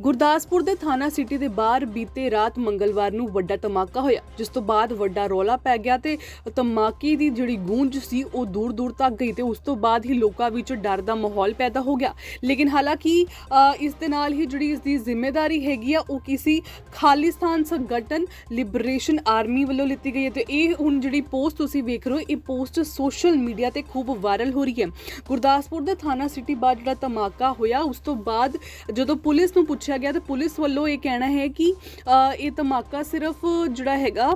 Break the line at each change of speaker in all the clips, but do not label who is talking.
ਗੁਰਦਾਸਪੁਰ ਦੇ ਥਾਣਾ ਸਿਟੀ ਦੇ ਬਾਹਰ ਬੀਤੇ ਰਾਤ ਮੰਗਲਵਾਰ ਨੂੰ ਵੱਡਾ ਧਮਾਕਾ ਹੋਇਆ, ਜਿਸ ਤੋਂ ਬਾਅਦ ਵੱਡਾ ਰੌਲਾ ਪੈ ਗਿਆ ਤੇ ਧਮਾਕੇ ਦੀ ਜਿਹੜੀ ਗੂੰਜ ਸੀ, ਉਹ ਦੂਰ ਦੂਰ ਤੱਕ ਗਈ ਤੇ ਉਸ ਤੋਂ ਬਾਅਦ ਹੀ ਲੋਕਾਂ ਵਿੱਚ ਡਰ ਦਾ ਮਾਹੌਲ ਪੈਦਾ ਹੋ ਗਿਆ। ਲੇਕਿਨ ਹਾਲਾਂਕਿ ਇਸ ਦੇ ਨਾਲ ਹੀ ਜਿਹੜੀ ਇਸ ਦੀ ਜ਼ਿੰਮੇਵਾਰੀ ਹੈਗੀ ਆ, ਉਹ ਕਿਸੇ ਖਾਲਿਸਤਾਨ ਸੰਗਠਨ ਲਿਬਰੇਸ਼ਨ ਆਰਮੀ ਵੱਲੋਂ ਲਿੱਤੀ ਗਈ ਹੈ ਤੇ ਇਹ ਹੁਣ ਜਿਹੜੀ ਪੋਸਟ ਤੁਸੀਂ ਵੇਖ ਰਹੇ ਹੋ, ਇਹ ਪੋਸਟ ਸੋਸ਼ਲ ਮੀਡੀਆ ਤੇ ਖੂਬ ਵਾਇਰਲ ਹੋ ਰਹੀ ਹੈ। ਗੁਰਦਾਸਪੁਰ ਦੇ ਥਾਣਾ ਸਿਟੀ ਬਾਅਦ ਜਿਹੜਾ ਧਮਾਕਾ ਹੋਇਆ, ਉਸ ਤੋਂ ਬਾਅਦ ਜਦੋਂ ਪੁਲਿਸ ਨੂੰ ਪੁੱਛਿਆ ਗਿਆ ਤੇ ਪੁਲਿਸ ਵੱਲੋਂ ਇਹ ਕਹਿਣਾ ਹੈ ਕਿ ਇਹ ਧਮਾਕਾ ਸਿਰਫ ਜਿਹੜਾ ਹੈਗਾ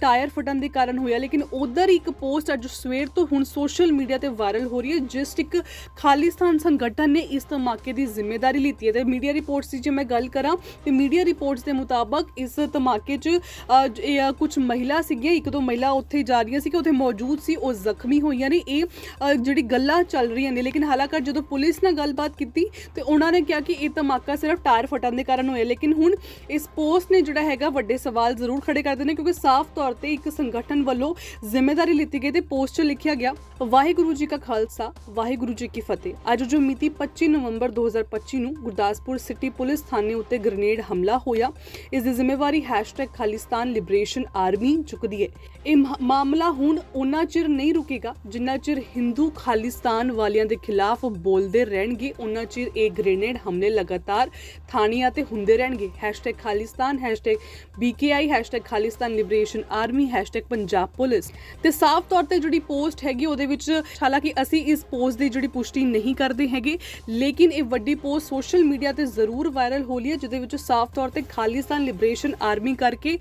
ਟਾਇਰ ਫਟਣ ਦੇ ਕਾਰਨ ਹੋਇਆ, ਲੇਕਿਨ ਉਧਰ ਇੱਕ ਪੋਸਟ ਅੱਜ ਸਵੇਰ ਤੋਂ ਹੁਣ ਸੋਸ਼ਲ ਮੀਡੀਆ ਤੇ ਵਾਇਰਲ ਹੋ ਰਹੀ ਹੈ, ਜਿਸ ਇੱਕ ਖਾਲਿਸਤਾਨ ਸੰਗਠਨ ਨੇ ਇਸ ਧਮਾਕੇ ਦੀ ਜ਼ਿੰਮੇਵਾਰੀ ਲਿੱਤੀ ਹੈ। ਤੇ ਮੀਡੀਆ ਰਿਪੋਰਟਸ ਦੀ ਜੇ ਮੈਂ ਗੱਲ ਕਰਾਂ, ਤੇ ਮੀਡੀਆ ਰਿਪੋਰਟਸ ਦੇ ਮੁਤਾਬਕ ਇਸ ਧਮਾਕੇ 'ਚ ਕੁਝ ਮਹਿਲਾ ਸੀਗੀਆਂ, ਇੱਕ ਦੋ ਮਹਿਲਾ ਉੱਥੇ ਜਾ ਰਹੀਆਂ ਸੀ ਕਿ ਉੱਥੇ ਮੌਜੂਦ ਸੀ, ਉਹ ਜ਼ਖਮੀ ਹੋਈਆਂ ਨੇ। ਇਹ ਜਿਹੜੀ ਗੱਲਾਂ ਚੱਲ ਰਹੀਆਂ ਨੇ, ਲੇਕਿਨ ਹਾਲਾਂਕਿ ਜਦੋਂ ਪੁਲਿਸ ਨਾਲ ਗੱਲਬਾਤ ਕੀਤੀ, ਤੇ ਉਹਨਾਂ ਨੇ ਕਿਹਾ ਕਿ ਇਹ ਧਮਾਕਾ ਸਿਰਫ ਟਾਇਰ ਫਟਣ ਦੇ ਕਾਰਨ ਹੋਇਆ ਲੇਕਿਨ ਹੁਣ ਇਸ ਪੋਸਟ ਨੇ ਜਿਹੜਾ ਹੈਗਾ, ਵੱਡੇ ਸਵਾਲ ਜ਼ਰੂਰ ਖੜੇ ਕਰਦੇ ਨੇ, ਕਿਉਂਕਿ ਸਾਫ਼ ਤੌਰ ਤੇ ਇੱਕ ਸੰਗਠਨ ਵੱਲੋਂ ਜ਼ਿੰਮੇਵਾਰੀ ਲਿੱਤੀ ਗਈ ਤੇ ਪੋਸਟ 'ਚ ਲਿਖਿਆ ਗਿਆ, ਵਾਹਿਗੁਰੂ ਜੀ ਕਾ ਖਾਲਸਾ, ਵਾਹਿਗੁਰੂ ਜੀ ਕੀ ਫਤਿਹ। ਅੱਜ ਜੋ ਮਿਤੀ 25 ਨਵੰਬਰ 2025 ਨੂੰ ਗੁਰਦਾਸਪੁਰ ਸਿਟੀ ਪੁਲਿਸ ਥਾਣੇ ਉੱਤੇ ਗ੍ਰਨੇਡ ਹਮਲਾ ਹੋਇਆ, ਇਸ ਦੀ ਜ਼ਿੰਮੇਵਾਰੀ #ਖਾਲਿਸਤਾਨ ਲਿਬਰੇਸ਼ਨ ਆਰਮੀ ਚੁੱਕਦੀ ਹੈ। ਇਹ ਮਾਮਲਾ ਹੁਣ ਉਹਨਾਂ ਚਿਰ ਨਹੀਂ ਰੁਕੇਗਾ ਜਿੰਨਾ ਚਿਰ ਹਿੰਦੂ ਖਾਲਿਸਤਾਨ ਵਾਲਿਆਂ ਦੇ ਖਿਲਾਫ ਬੋਲਦੇ ਰਹਿਣਗੇ ਉਹਨਾਂ ਚਿਰ ਇਹ ਗ੍ਰੇਨੇਡ ਹਮਲੇ ਲਗਾਤਾਰ ਥਾਣੀਆਂ ਤੇ ਹੁੰਦੇ ਰਹਿਣਗੇ। #Khalistan #BKI #Khalistan liberation army #Punjab police. ਤੇ ਸਾਫ਼ ਤੌਰ ਤੇ ਜਿਹੜੀ ਪੋਸਟ ਹੈਗੀ, ਉਹਦੇ ਵਿੱਚ ਹਾਲਾਂਕਿ ਅਸੀਂ ਇਸ ਪੋਸਟ ਦੀ ਜਿਹੜੀ ਪੁਸ਼ਟੀ ਨਹੀਂ ਕਰਦੇ ਹੈਗੇ, ਲੇਕਿਨ ਇਹ ਵੱਡੀ ਪੋਸਟ ਸੋਸ਼ਲ ਮੀਡੀਆ ਤੇ ਜ਼ਰੂਰ ਵਾਇਰਲ ਹੋ ਰਹੀ ਹੈ, ਜਿਹਦੇ ਵਿੱਚ ਸਾਫ਼ ਤੌਰ ਤੇ ਖਾਲਿਸਤਾਨ ਲਿਬਰੇਸ਼ਨ ਆਰਮੀ ਕਰਕੇ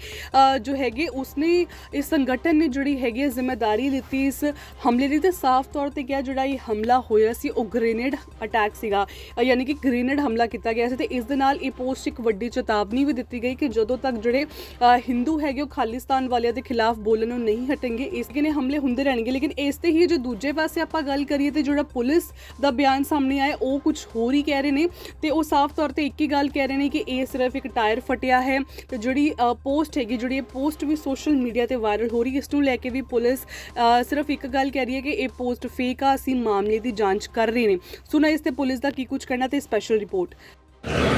ਜੋ ਹੈਗੇ, ਉਸਨੇ ਇਸ ਸੰਗਠਨ ਨੇ ਜਿਹੜੀ ਹੈਗੀ ਹੈ ਜ਼ਿੰਮੇਵਾਰੀ ਦਿੱਤੀ ਇਸ ਹਮਲੇ ਦੀ। ਤੇ ਸਾਫ਼ ਤੌਰ ਤੇ ਕਿਹਾ ਜਿਹੜਾ ਇਹ ਹਮਲਾ ਹੋਇਆ ਸੀ, ਉਹ ਗ੍ਰੇਨੇਡ ਅਟੈਕ ਸੀਗਾ। ਯਾਨੀ ਕਿ ਗ੍ਰੇਨੇਡ ਹਮਲਾ ਕੀਤਾ ਗਿਆ ਸੀ ਤੇ ਇਸ ਦੇ ਨਾਲ ਇਹ ਪੋਸਟ ਇੱਕ ਵੱਡੀ ਚੇਤਾਵਨੀ ਵੀ ਦਿੱਤੀ ਗਈ ਕਿ ਜਦੋਂ ਤੱਕ ਜਿਹੜੇ ਹਿੰਦੂ ਹੈਗੇ ਉਹ ਖਾਲਿਸਤਾਨ ਵਾਲਿਆਂ ਦੇ ਖਿਲਾਫ ਬੋਲਣ ਨੂੰ ਨਹੀਂ ਹਟਣਗੇ, ਇਸ ਨੇ ਹਮਲੇ ਹੁੰਦੇ ਰਹਿਣਗੇ। ਲੇਕਿਨ ਇਸ ਤੇ ਹੀ ਜੇ ਦੂਜੇ ਪਾਸੇ ਆਪਾਂ ਗੱਲ ਕਰੀਏ ਤੇ ਜਿਹੜਾ ਪੁਲਿਸ ਦਾ ਬਿਆਨ ਸਾਹਮਣੇ ਆਇਆ, ਉਹ ਕੁਝ ਹੋਰ ਹੀ ਕਹਿ ਰਹੇ ਨੇ ਤੇ ਉਹ ਸਾਫ਼ ਤੌਰ ਤੇ ਇੱਕ ਹੀ ਗੱਲ ਕਹਿ ਰਹੇ ਨੇ ਕਿ ਇਹ ਸਿਰਫ ਇੱਕ ਟਾਇਰ ਫਟਿਆ ਹੈ ਤੇ ਜਿਹੜੀ ਪੋਸਟ ਹੈਗੀ, ਜਿਹੜੀ ਇਹ ਪੋਸਟ ਵੀ ਸੋਸ਼ਲ ਮੀਡੀਆ ਤੇ ਵਾਇਰਲ ਹੋ ਰਹੀ ਹੈ ਇਸ ਨੂੰ ਲੈ ਕੇ ਵੀ ਪੁਲਿਸ ਸਿਰਫ ਇੱਕ ਗੱਲ ਕਹਿ ਰਹੀ ਹੈ ਕਿ ਇਹ ਪੋਸਟ ਫੇਕ ਆ, ਅਸੀਂ ਮਾਮਲੇ ਦੀ ਜਾਂਚ ਕਰ ਰਹੇ ਨੇ। ਸੁਣਾ ਇਸ ਤੇ ਪੁਲਿਸ ਦਾ ਕੀ ਕੁਝ ਕਹਿਣਾ ਤੇ ਸਪੈਸ਼ਲ ਰਿਪੋਰਟ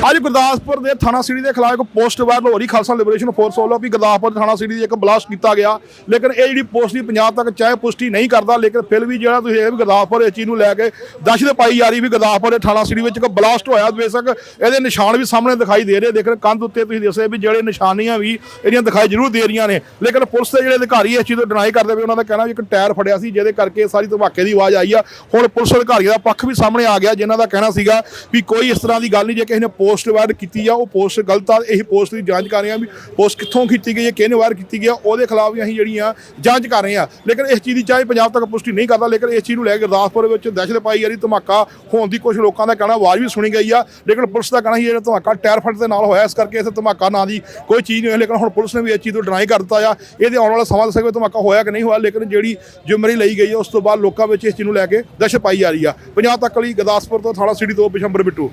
ਅੱਜ ਗੁਰਦਾਸਪੁਰ ਦੇ ਥਾਣਾ ਸਿਟੀ ਦੇ ਖਿਲਾਫ ਇੱਕ ਪੋਸਟ ਵਾਇਰਲ ਹੋ ਰਹੀ, ਖਾਲਸਾ ਲਿਬਰੇਸ਼ਨ ਫੋਰਸ ਵੱਲੋਂ ਵੀ ਗੁਰਦਾਸਪੁਰ ਦੇ ਥਾਣਾ ਸਿਟੀ 'ਚ ਇੱਕ ਬਲਾਸਟ ਕੀਤਾ ਗਿਆ। ਲੇਕਿਨ ਇਹ ਜਿਹੜੀ ਪੋਸਟ ਦੀ ਪੰਜਾਬ ਤੱਕ ਚਾਹੇ ਪੁਸ਼ਟੀ ਨਹੀਂ ਕਰਦਾ, ਲੇਕਿਨ ਫਿਰ ਵੀ ਜਿਹੜਾ ਤੁਸੀਂ ਇਹ ਵੀ ਗੁਰਦਾਸਪੁਰ ਇਸ ਚੀਜ਼ ਨੂੰ ਲੈ ਕੇ ਦਹਿਸ਼ਤ ਪਾਈ ਜਾ ਰਹੀ ਵੀ ਗੁਰਦਾਸਪੁਰ ਦੇ ਥਾਣਾ ਸਿਟੀ ਵਿੱਚ ਇੱਕ ਬਲਾਸਟ ਹੋਇਆ। ਬੇਸ਼ੱਕ ਇਹਦੇ ਨਿਸ਼ਾਨ ਵੀ ਸਾਹਮਣੇ ਦਿਖਾਈ ਦੇ ਰਹੇ, ਲੇਕਿਨ ਕੰਧ ਉੱਤੇ ਤੁਸੀਂ ਦੱਸਿਆ ਵੀ ਜਿਹੜੇ ਨਿਸ਼ਾਨੀਆਂ ਵੀ ਇਹਦੀਆਂ ਦਿਖਾਈ ਜ਼ਰੂਰ ਦੇ ਰਹੀਆਂ ਨੇ। ਲੇਕਿਨ ਪੁਲਿਸ ਦੇ ਜਿਹੜੇ ਅਧਿਕਾਰੀ ਇਸ ਚੀਜ਼ ਤੋਂ ਡਿਨਾਈ ਕਰਦੇ ਵੀ ਉਹਨਾਂ ਦਾ ਕਹਿਣਾ ਵੀ ਇੱਕ ਟਾਇਰ ਫੜਿਆ ਸੀ, ਜਿਹਦੇ ਕਰਕੇ ਸਾਰੀ ਧਮਾਕੇ ਦੀ ਆਵਾਜ਼ ਆਈ ਆ। ਹੁਣ ਪੁਲਿਸ ਅਧਿਕਾਰੀ ਦਾ ਪੱਖ ਵੀ ਸਾਹਮਣੇ ਆ ਗਿਆ, ਜਿਨ੍ਹਾਂ ਦਾ ਕਹਿਣਾ ਸੀਗਾ ਵੀ ਕੋਈ ਇਸ ਤਰ੍ਹਾਂ ਦੀ ਗੱਲ ਨਹੀਂ, ਜੇ ਕਿਸੇ ਨੇ ਪੋਸਟ ਪੋਸਟ ਵਾਇਰਲ ਕੀਤੀ ਆ, ਉਹ ਪੋਸਟ ਗਲਤ ਆ, ਇਹ ਪੋਸਟ ਦੀ ਜਾਂਚ ਕਰ ਰਹੇ ਆ ਵੀ ਪੋਸਟ ਕਿੱਥੋਂ ਕੀਤੀ ਗਈ ਹੈ, ਕਿਹਨੇ ਵਾਇਰ ਕੀਤੀ ਗਈ ਉਹਦੇ ਖਿਲਾਫ ਵੀ ਅਸੀਂ ਜਿਹੜੀਆਂ ਜਾਂਚ ਕਰ ਰਹੇ ਆ। ਲੇਕਿਨ ਇਸ ਚੀਜ਼ ਦੀ ਚਾਹੇ ਪੰਜਾਬ ਤੱਕ ਪੁਸ਼ਟੀ ਨਹੀਂ ਕਰਦਾ, ਲੇਕਿਨ ਇਸ ਚੀਜ਼ ਨੂੰ ਲੈ ਕੇ ਗੁਰਦਾਸਪੁਰ ਵਿੱਚ ਦਹਿਸ਼ਤ ਪਾਈ ਜਾ ਰਹੀ, ਧਮਾਕਾ ਹੋਣ ਦੀ ਕੁਝ ਲੋਕਾਂ ਦਾ ਕਹਿਣਾ, ਆਵਾਜ਼ ਵੀ ਸੁਣੀ ਗਈ ਆ, ਲੇਕਿਨ ਪੁਲਿਸ ਦਾ ਕਹਿਣਾ ਸੀ ਜਿਹੜਾ ਧਮਾਕਾ ਟਾਇਰ ਫਟ ਦੇ ਨਾਲ ਹੋਇਆ, ਇਸ ਕਰਕੇ ਇਸ ਧਮਾਕਾ ਨਾਂ ਦੀ ਕੋਈ ਚੀਜ਼ ਨਹੀਂ ਹੋਈ, ਲੇਕਿਨ ਹੁਣ ਪੁਲਿਸ ਨੇ ਵੀ ਇਸ ਚੀਜ਼ ਤੋਂ ਡਿਨਾਈ ਕਰ ਦਿੱਤਾ ਆ। ਇਹਦੇ ਆਉਣ ਵਾਲਾ ਸਮਾਂ ਦੱਸੇਗਾ ਵੀ ਧਮਾਕਾ ਹੋਇਆ ਕਿ ਨਹੀਂ ਹੋਇਆ, ਲੇਕਿਨ ਜਿਹੜੀ ਜ਼ਿੰਮੇਵਾਰੀ ਲਈ ਗਈ ਹੈ ਉਸ ਤੋਂ ਬਾਅਦ ਲੋਕਾਂ ਵਿੱਚ ਇਸ ਚੀਜ਼ ਨੂੰ ਲੈ ਕੇ ਦਹਿਸ਼ਤ ਪਾਈ ਜਾ ਰਹੀ ਆ। ਪੰਜਾਬ ਤੱਕ ਲਈ ਗੁਰਦਾਸਪੁਰ ਤੋਂ ਥਾਣਾ ਸਿਟੀ ਤੋਂ ਬਿਸ਼ੰਬਰ ਬਿੱਟੂ।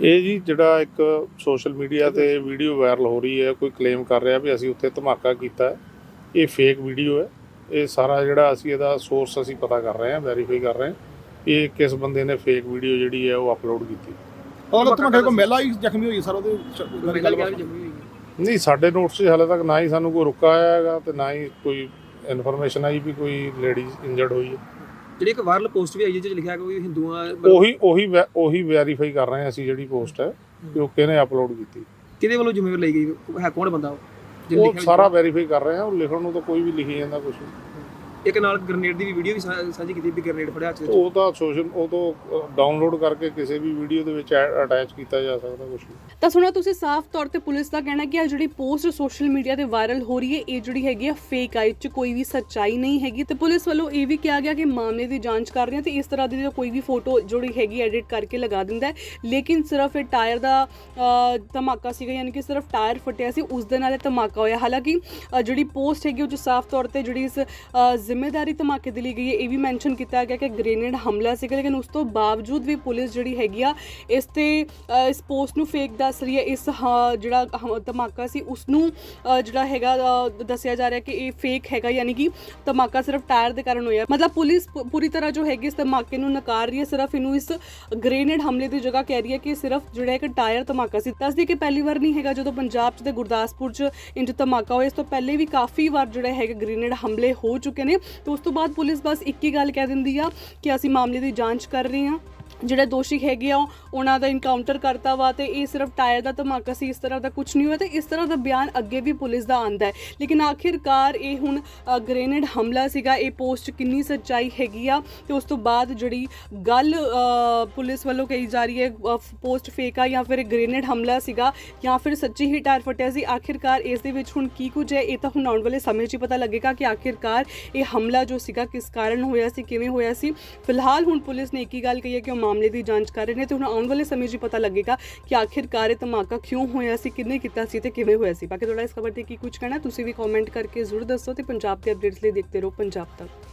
ਇਹ ਜੀ ਜਿਹੜਾ ਇੱਕ ਸੋਸ਼ਲ ਮੀਡੀਆ ਤੇ ਵੀਡੀਓ ਵਾਇਰਲ ਹੋ ਰਹੀ ਹੈ ਕੋਈ ਕਲੇਮ ਕਰ ਰਿਹਾ ਵੀ ਅਸੀਂ ਉੱਥੇ ਧਮਾਕਾ ਕੀਤਾ ਹੈ। ਇਹ ਫੇਕ ਵੀਡੀਓ ਹੈ। ਇਹ ਸਾਰਾ ਜਿਹੜਾ ਅਸੀਂ ਇਹਦਾ ਸੋਰਸ ਅਸੀਂ ਪਤਾ ਕਰ ਰਹੇ ਹਾਂ ਵੈਰੀਫਾਈ ਕਰ ਰਹੇ ਹਾਂ। ਇਹ ਕਿਸ ਬੰਦੇ ਨੇ ਫੇਕ ਵੀਡੀਓ ਜਿਹੜੀ ਹੈ ਉਹ ਅਪਲੋਡ ਕੀਤੀ।
ਔਰ ਧਮਾਕੇ ਕੋ ਮਹਿਲਾ ਹੀ ਜ਼ਖਮੀ ਹੋਈ ਸਰ ਉਹਦੇ
ਨਹੀਂ ਸਾਡੇ ਨੋਟਸ 'ਚ ਹਾਲੇ ਤੱਕ ਨਾ ਹੀ ਸਾਨੂੰ ਕੋਈ ਰੁਕਾ ਆਇਆ ਹੈਗਾ ਤੇ ਨਾ ਹੀ ਕੋਈ ਇਨਫੋਰਮੇਸ਼ਨ ਆਈ ਵੀ ਕੋਈ ਲੇਡੀਜ਼ ਇੰਜਰਡ ਹੋਈ ਹੈ।
ਜਿਹੜੀ ਇੱਕ ਵਾਇਰਲ ਪੋਸਟ ਵੀ ਆਈ ਜਿਹਦੇ 'ਚ ਲਿਖਿਆ ਕਿ ਹਿੰਦੂਆਂ
ਉਹੀ ਉਹੀ ਵੈ- ਉਹੀ ਵੈਰੀਫਾਈ ਕਰ ਰਹੇ ਹਾਂ ਅਸੀਂ ਜਿਹੜੀ ਪੋਸਟ ਹੈ ਕਿ ਉਹ ਕਿਹਨੇ ਅਪਲੋਡ ਕੀਤੀ।
ਕਿਹਦੇ ਵੱਲੋਂ ਜ਼ਿੰਮੇਵਾਰੀ ਲਈ ਗਈ? ਹੈ ਕੌਣ ਬੰਦਾ ਉਹ? ਜਿਹਨੇ
ਉਹ
ਲਿਖਿਆ
ਸਾਰਾ ਵੈਰੀਫਾਈ ਕਰ ਰਹੇ ਹਾਂ ਉਹ ਲਿਖਣ ਨੂੰ ਤਾਂ ਕੋਈ ਵੀ ਲਿਖੀ ਜਾਂਦਾ ਕੁਝ
ਇੱਕ ਨਾਲ ਗ੍ਰਨੇਡ ਦੀ ਵੀ ਵੀਡੀਓ ਵੀ ਸਾ- ਸਾਂਝੀ ਕੀਤੀ ਵੀ ਗ੍ਰਨੇਡ ਫੜਿਆ ਹੱਥ
ਉਹ ਤਾਂ ਸੋਸ਼ਲ ਉਹ ਤੋਂ ਡਾਊਨਲੋਡ ਕਰਕੇ ਕਿਸੇ ਵੀ ਵੀਡੀਓ ਦੇ ਵਿੱਚ ਅਟੈਚ ਕੀਤਾ ਜਾ ਸਕਦਾ ਕੁਝ ਵੀ।
ਤਾਂ ਸੁਣਿਆ ਤੁਸੀਂ ਸਾਫ਼ ਤੌਰ ਤੇ ਪੁਲਿਸ ਦਾ ਕਹਿਣਾ ਕਿ ਆ ਜਿਹੜੀ ਪੋਸਟ ਸੋਸ਼ਲ ਮੀਡੀਆ ਤੇ ਵਾਇਰਲ ਹੋ ਰਹੀ ਹੈ ਇਹ ਜਿਹੜੀ ਹੈਗੀ ਆ ਫੇਕ ਆ ਇਹ 'ਚ ਕੋਈ ਵੀ ਸੱਚਾਈ ਨਹੀਂ ਹੈਗੀ ਤੇ ਪੁਲਿਸ ਵੱਲੋਂ ਇਹ ਵੀ ਕਿਹਾ ਗਿਆ ਕਿ ਮਾਮਲੇ ਦੀ ਜਾਂਚ ਕਰ ਰਹੇ ਹਾਂ ਤੇ ਇਸ ਤਰ੍ਹਾਂ ਦੀ ਕੋਈ ਵੀ ਫੋਟੋ ਜਿਹੜੀ ਹੈਗੀ ਐਡਿਟ ਕਰਕੇ ਲਗਾ ਦਿੰਦਾ ਹੈ। ਲੇਕਿਨ ਸਿਰਫ ਇਹ ਟਾਇਰ ਦਾ ਅ, ਧਮਾਕਾ ਸੀਗਾ ਯਾਨੀ ਕਿ ਸਿਰਫ ਟਾਇਰ ਫਟਿਆ ਸੀ ਉਸ ਦੇ ਨਾਲ ਇਹ ਧਮਾਕਾ ਹੋਇਆ। ਹਾਲਾਂਕਿ ਅ, ਜਿਹੜੀ ਪੋਸਟ ਹੈਗੀ ਉਹ 'ਚ ਸਾਫ਼ ਤੌਰ ਤੇ ਜਿਹੜੀ ਇਸ ਅ, ਜ਼ਿੰਮੇਵਾਰੀ ਧਮਾਕੇ ਦੀ ਲਈ ਗਈ ਹੈ। ਇਹ ਵੀ ਮੈਂਸ਼ਨ ਕੀਤਾ ਗਿਆ ਕਿ ਗ੍ਰੇਨੇਡ ਹਮਲਾ ਸੀਗਾ, ਲੇਕਿਨ ਉਸ ਤੋਂ ਬਾਵਜੂਦ ਵੀ ਪੁਲਿਸ ਜਿਹੜੀ ਹੈਗੀ ਆ, ਇਸ ਤੇ ਇਸ ਪੋਸਟ ਨੂੰ ਫੇਕ ਦੱਸ ਰਹੀ ਹੈ। ਇਸ, ਹ- ਜਿਹੜਾ ਹ- ਧਮਾਕਾ ਸੀ ਉਸ ਨੂੰ ਜਿਹੜਾ ਹੈਗਾ ਦੱਸਿਆ ਜਾ ਰਿਹਾ ਕਿ ਇਹ ਫੇਕ ਹੈਗਾ, ਯਾਨੀ ਕਿ ਧਮਾਕਾ ਸਿਰਫ ਟਾਇਰ ਦੇ ਕਾਰਨ ਹੋਇਆ। ਮਤਲਬ ਪੁਲਿਸ ਪ- ਪੂਰੀ ਤਰ੍ਹਾਂ ਜੋ ਹੈਗੀ ਇਸ ਧਮਾਕੇ ਨੂੰ ਨਕਾਰ ਰਹੀ ਹੈ, ਸਿਰਫ ਇਹਨੂੰ ਇਸ ਗ੍ਰੇਨੇਡ ਹਮਲੇ ਦੀ ਜਗ੍ਹਾ ਕਹਿ ਰਹੀ ਹੈ ਕਿ ਸਿਰਫ ਜਿਹੜਾ ਇੱਕ ਟਾਇਰ ਧਮਾਕਾ ਸੀ। ਦੱਸਦੀ ਕਿ ਪਹਿਲੀ ਵਾਰ ਨਹੀਂ ਹੈਗਾ, ਜਦੋਂ ਪੰਜਾਬ 'ਚ ਤੇ ਗੁਰਦਾਸਪੁਰ 'ਚ ਇੰਜ ਧਮਾਕਾ ਹੋਇਆ। ਇਸ ਤੋਂ ਪਹਿਲੇ ਵੀ ਕਾਫੀ ਵਾਰ ਜਿਹੜੇ ਹੈਗੇ ਗ੍ਰੇਨੇਡ ਹਮਲੇ ਹੋ ਚੁੱਕੇ ਨੇ। ਤੇ ਉਸ ਤੋਂ ਬਾਅਦ ਪੁਲਿਸ ਬਸ ਇੱਕ ਹੀ ਗੱਲ ਕਹਿ ਦਿੰਦੀ ਆ ਕਿ ਅਸੀਂ ਮਾਮਲੇ ਦੀ ਜਾਂਚ ਕਰ ਰਹੇ ਹਾਂ। ਜਿਹੜੇ ਦੋਸ਼ੀ ਹੈਗੇ ਆ ਉਹਨਾਂ ਦਾ ਇਨਕਾਊਂਟਰ ਕਰਤਾ ਵਾ ਤੇ ਇਹ ਸਿਰਫ ਟਾਇਰ ਦਾ ਧਮਾਕਾ ਸੀ ਇਸ ਤਰ੍ਹਾਂ ਦਾ ਕੁਝ ਨਹੀਂ ਹੋਇਆ ਤੇ ਇਸ ਤਰ੍ਹਾਂ ਦਾ ਬਿਆਨ ਅੱਗੇ ਵੀ ਪੁਲਿਸ ਦਾ ਆਂਦਾ ਹੈ। ਲੇਕਿਨ ਆਖਿਰਕਾਰ ਇਹ ਹੁਣ ਅ, ਗ੍ਰੇਨੇਡ ਹਮਲਾ ਸੀਗਾ ਇਹ ਪੋਸਟ ਕਿੰਨੀ ਸੱਚਾਈ ਹੈਗੀ ਆ ਤੇ ਉਸ ਤੋਂ ਬਾਅਦ ਜਿਹੜੀ ਗੱਲ ਪੁਲਿਸ ਵੱਲੋਂ ਕਹੀ ਜਾ ਰਹੀ ਹੈ ਪੋਸਟ ਫੇਕ ਆ ਜਾਂ ਫਿਰ ਇਹ ਗ੍ਰੇਨੇਡ ਹਮਲਾ ਸੀਗਾ ਜਾਂ ਫਿਰ ਸੱਚੀ ਹੀ ਟਾਇਰ ਫਟਿਆ ਸੀ ਆਖਿਰਕਾਰ ਇਸ ਦੇ ਵਿੱਚ ਹੁਣ ਕੀ ਕੁਝ ਹੈ ਇਹ ਤਾਂ ਹੁਣ ਆਉਣ ਵਾਲੇ ਸਮੇਂ 'ਚ ਹੀ ਪਤਾ ਲੱਗੇਗਾ ਕਿ ਆਖਿਰਕਾਰ ਇਹ ਹਮਲਾ ਜੋ ਸੀਗਾ ਕਿਸ ਕਾਰਨ ਹੋਇਆ ਸੀ ਕਿਵੇਂ ਹੋਇਆ ਸੀ। ਫਿਲਹਾਲ ਹੁਣ ਪੁਲਿਸ ਨੇ ਇੱਕ ਹੀ ਗੱਲ ਕਹੀ ਹੈ ਕਿ ਉਹ ਮਾਮਲੇ ਦੀ ਜਾਂਚ ਕਰ ਰਹੇ ਨੇ ਤੇ ਹੁਣ ਆਉਣ ਵਾਲੇ ਸਮੇਂ 'ਚ ਪਤਾ ਲੱਗੇਗਾ ਕਿ ਆਖਿਰਕਾਰ ਇਹ ਧਮਾਕਾ ਕਿਉਂ ਹੋਇਆ ਸੀ, ਕਿੰਨੇ ਕੀਤਾ ਸੀ ਤੇ ਕਿਵੇਂ ਹੋਇਆ ਸੀ। ਬਾਕੀ ਤੁਹਾਡਾ ਇਸ ਖਬਰ ਤੇ ਕੀ ਕੁਝ ਕਹਿਣਾ, ਤੁਸੀਂ ਵੀ ਕਮੈਂਟ ਕਰਕੇ ਜ਼ਰੂਰ ਦੱਸੋ ਤੇ ਪੰਜਾਬ ਦੇ ਅਪਡੇਟਸ ਲਈ ਦੇਖਦੇ ਰਹੋ ਪੰਜਾਬ ਤੱਕ।